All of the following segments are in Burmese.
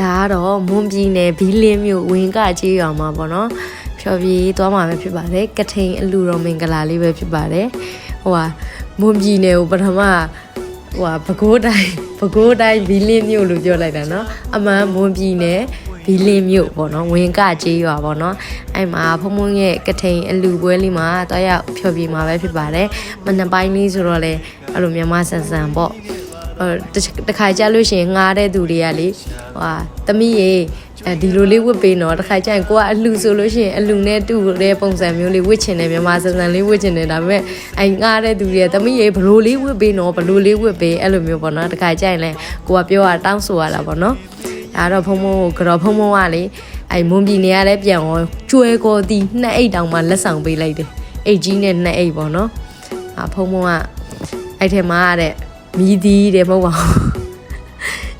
ဒါကတော့မွန်ပြည်နယ်ဘီလင်းမြို့ဝင်းကကြေးရွာမှာပေါ့နော်ဖြော်ပြေးသွားမှာပဲဖြစ်ပါတယ်ကထိန်အလူတော်မင်္ဂလာလေးပဲဖြစ်ပါတယ်ဟိုဟာမွန်ပြည်နယ်ကိုပထမဟိုဟာပဲခူးတိုင်းပဲခူးတိုင်းဘီလင်းမြို့လို့ပြောလိုက်တာနော်အမှန်မွန်ပြည်နယ်ဘီလင်းမြို့ပေါ့နော်ဝင်းကကြေးရွာပေါ့နော်အဲ့မှာဖုံဖုံရဲ့ကထိန်အလူပွဲလေးမှာတွားရောက်ဖြော်ပြေးမှာပဲဖြစ်ပါတယ်မနက်ပိုင်းလေးဆိုတော့လေအဲ့လိုမြန်မာဆန်ဆန်ပေါ့ဟို တခါကြလို့ရှိရင်ငားတဲ့သူတွေကလေဟဟာသမီးရေအဲဒီလိုလေးဝတ်ပေးနော်တခါကျရင်ကိုကအလူဆိုလို့ရှိရင်အလူနဲ့တူတဲ့ပုံစံမျိုးလေးဝတ်ချင်တယ်မြန်မာစံစံလေးဝတ်ချင်တယ်ဒါပေမဲ့အဲငားတဲ့သူတွေကသမီးရေဘလိုလေးဝတ်ပေးနော်ဘလိုလေးဝတ်ပေးအဲ့လိုမျိုးပေါ့နော်တခါကျရင်လဲကိုကပြောတာတောင်းဆိုရတာပေါ့နော်ဒါတော့ဖုံဖုံကိုကတော့ဖုံဖုံကလေအဲမွန်ပြည်နေရလဲပြန်ရောကျွဲကောတီနှစ်အိတ်တောင်မှလက်ဆောင်ပေးလိုက်တယ်အိတ်ကြီးနဲ့နှစ်အိတ်ပေါ့နော်အာဖုံဖုံကအဲ့ထဲမှာတဲ့ မီးသီးတယ်မဟုတ်ပါဘူး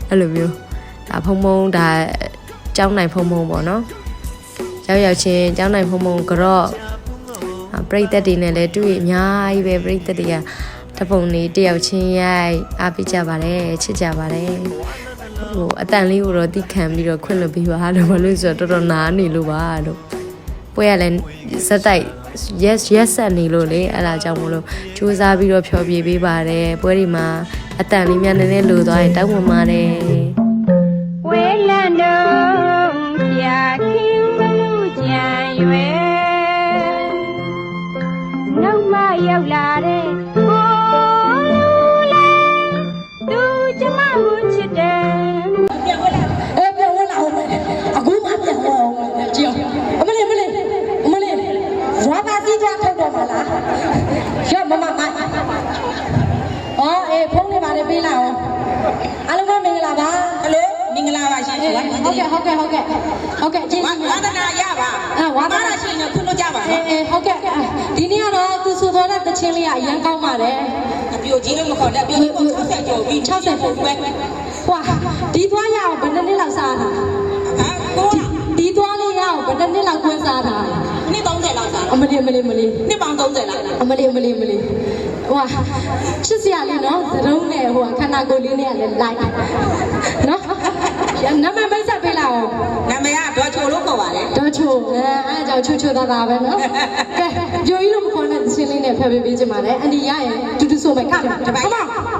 အဲ့လိုမျိုးဒါဖုံဖုံဒါကျောင်းနိုင်ဖုံဖုံပေါ့နော်ရောက်ရောက်ချင်းကျောင်းနိုင်ဖုံဖုံကတော့အာပရိသတ်တွေနဲ့လည်းတွေ့အများကြီးပဲပရိသတ်တွေကတပုံလေးတယောက်ချင်းရိုက်အားပေးကြပါတယ်ချစ်ကြပါတယ်ဟိုအတန်လေးကိုတော့တိခံပြီးတော့ခွင့်လွှတ်ပြီးပါလို့မလို့ဆိုတော့တော်တော်နားနေလို့ပါလို့ ပွဲရလည်းဇက်တိုက် yes yes ဆက်နေလို့လေအဲ့ဒါကြောင့်မလို့စူးစမ်းပြီးတော့ဖြောပြပေးပါတယ်ပွဲဒီမှာအတန်လေးများနည်းနည်းလိုသွားရင်တောင်းပန်ပါတယ် ကဲ့ဟုတ်ကဲ့ဟုတ်ကဲ့ဟုတ်ကဲ့ကျေးဇူးပါဝါဒနာရပါအာဝါဒနာမာရရှင်နဲ့ခွင့်လို့ကြပါအေးနော်အေးဟုတ်ကဲ့ဒီနေ့ကတော့သူဆိုတော်တဲ့တခြင်းလေးကအရန်ကောင်းပါတယ်အပြိုကြီးလို့မခေါ်တဲ့အပြိုကြီးကို60ကျော်ပြီး60ကျော်ပဲဟွာဒီသွားရအောင်ဘယ်နှစ်နှစ်လောက်စားတာဟာကိုကဒီသွားလေးရအောင်ဘယ်နှစ်နှစ်လောက်ခွဲစားတာနှစ်30လောက်စားအမလေးအမလေးအမလေးနှစ်ပေါင်း30လောက်အမလေးအမလေးအမလေးဟိုဟာချစ်စရာလေးနော်သရုံးနဲ့ဟိုဟာခန္ဓာကိုယ်လေးနဲ့ကလည်းလိုက်နော်ရ နမမိတ်ဆက်ပေးလိုက်အောင်နာမည်ကတော့ချိုလို့ခေါ်ပါတယ်တော့ချိုအဲအဲကြောင့်ချိုချိုသားသားပဲနော်ကဲကြိုကြီးလို့မခေါ်တဲ့သင်းလေးနဲ့ဖယ်ပေးပေးချင်ပါတယ်အန်ဒီရရင်တူတူဆိုမယ်ကမယ် come on ready